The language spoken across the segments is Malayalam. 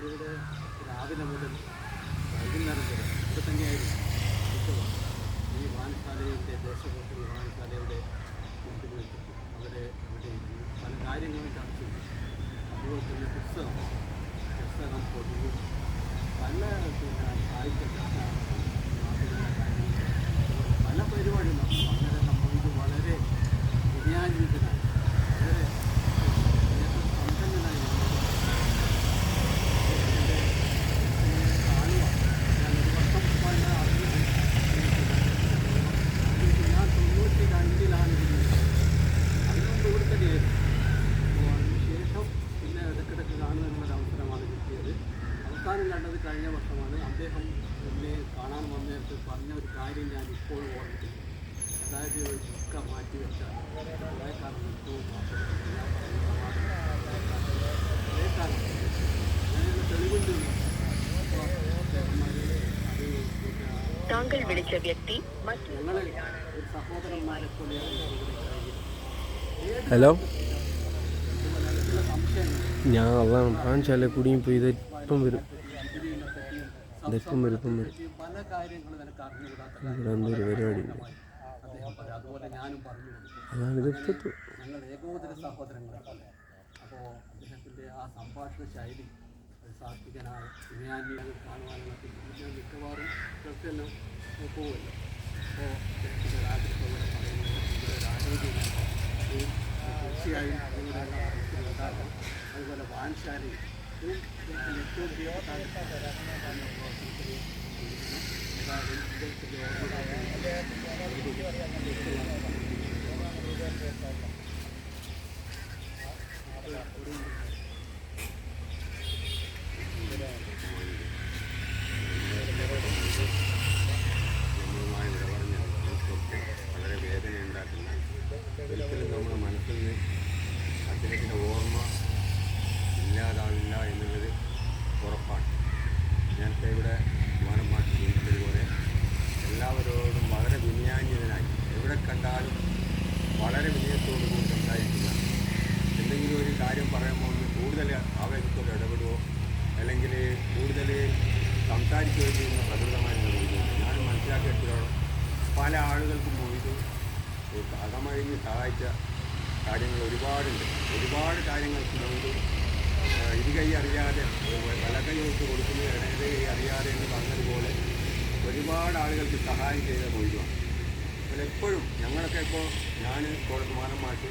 ഞാനിവിടെ രാവിലെ മുതൽ വൈകുന്നേരം വരെ ഇവിടെ തന്നെയായിരുന്നു ഈ വായനശാലയുടെ ദേശഭക്തി വായനശാലയുടെ അവരെ അവിടെ പല കാര്യങ്ങളും ചർച്ച ചെയ്തു അതുപോലെ തന്നെ പുസ്തകം പുസ്തകം പൊതുവും പല പിന്നെ സാഹിത്യ പല പരിപാടികളും. അങ്ങനെ നമ്മൾ ഇത് വളരെ വിനയാന്വിതനായി വളരെ സമ്പന്നനായി കാണുക ഞാൻ ഒരു വർഷം പല അറിഞ്ഞു ഞാൻ തൊണ്ണൂറ്റി രണ്ടിലാണ് അതിനുമുമ്പ് ഇവിടെ തന്നെയായിരുന്നു അപ്പോൾ അതിനുശേഷം പിന്നെ ഇടയ്ക്കിടയ്ക്ക് കാണുന്നതിനുള്ള അവസരമാണ് കിട്ടിയത് അവസാനം കണ്ടത് കഴിഞ്ഞ വർഷമാണ്. അദ്ദേഹം എന്നെ കാണാൻ വന്നേരത്ത് പറഞ്ഞ ഒരു കാര്യം ഞാൻ ഇപ്പോഴും ഓർമ്മിക്കുന്നു അതായത് ഒരു ദുഃഖ മാറ്റി പറയുന്നത് കുറേ തെളിവുണ്ട് താങ്കൾ വിളിച്ച വ്യക്തി മറ്റു ഒരു സഹോദരന്മാരെ പോലെയാണ് ഹലോ? ഞാൻ അതാണ് പാൻശാല ചാലക്കുടിയും പോയി ഇത് ഇപ്പം വരും. വരും ഇപ്പം വരും. അറിഞ്ഞുകൂടാത്ത ഇവിടെ എന്തൊരു പരിപാടി. അതാണ് ഞങ്ങൾ ഏകോദര അപ്പോൾ ആ സംഭാഷണ ശൈലി അപ്പോൾ തീർച്ചയായും അതുപോലെ വാൻശാലി വളരെ വേദന ഉണ്ടാക്കുന്ന ഒരിക്കലും നമ്മുടെ മനസ്സിൽ നിന്ന് അദ്ദേഹത്തിന്റെ ഓർമ്മ ഇല്ലാതാവില്ല എന്നുള്ളത് ഉറപ്പാണ്. നേരത്തെ ഇവിടെ വിമാനമാർ ജീവിച്ചതുപോലെ എല്ലാവരോടും വളരെ വിനയാന്യതനായി എവിടെ കണ്ടാലും വളരെ വിനയത്തോടു കൂടി സംസാരിക്കുന്ന എന്തെങ്കിലും ഒരു കാര്യം പറയാൻ ഒന്ന് കൂടുതൽ ആവേശത്തോടെ ഇടപെടുവോ? അല്ലെങ്കിൽ കൂടുതൽ സംസാരിക്കുകയോ ചെയ്യുന്ന പ്രകൃതമായി നിർവഹിക്കുന്നു ഞാൻ മനസ്സിലാക്കിയെടുത്തോളം പല ആളുകൾക്കും ഇത് അകമഴിഞ്ഞ് സഹായിച്ച കാര്യങ്ങൾ ഒരുപാടുണ്ട്. ഒരുപാട് കാര്യങ്ങൾക്ക് മുമ്പ് ഇരുകൈ അറിയാതെ വലകൈ വെച്ച് കൊടുക്കുന്നത് കൈ അറിയാതെ എന്ന് പറഞ്ഞതുപോലെ ഒരുപാട് ആളുകൾക്ക് സഹായം ചെയ്ത മൊയ്തുമാണ് അപ്പോൾ എപ്പോഴും ഞങ്ങളൊക്കെ ഇപ്പോൾ ഞാൻ കോടത്തുമാനം മാറ്റി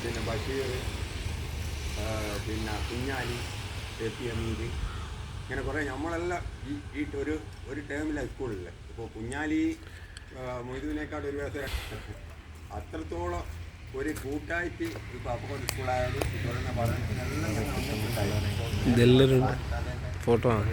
പിന്നെ ബഷീർ പിന്നെ കുഞ്ഞാലി എ പി അമീദ് ഇങ്ങനെ കുറേ നമ്മളെല്ലാം ഈ ഈ ഒരു ഒരു ടേമിലാണ് സ്കൂളിൽ ഇപ്പോൾ കുഞ്ഞാലി മൊയ്തുവിനേക്കാൾ ഒരു വയസ്സ് അത്രത്തോളം ഒരു കൂട്ടായിട്ട് ഇപ്പോൾ അപ്പോൾ സ്കൂളായാലും തുടർന്ന പഠനത്തിനെല്ലാം ഞങ്ങൾ ഒന്നിച്ചുണ്ടായിരുന്നു. ഇതെല്ലാവരും ഫോട്ടോ ആണ്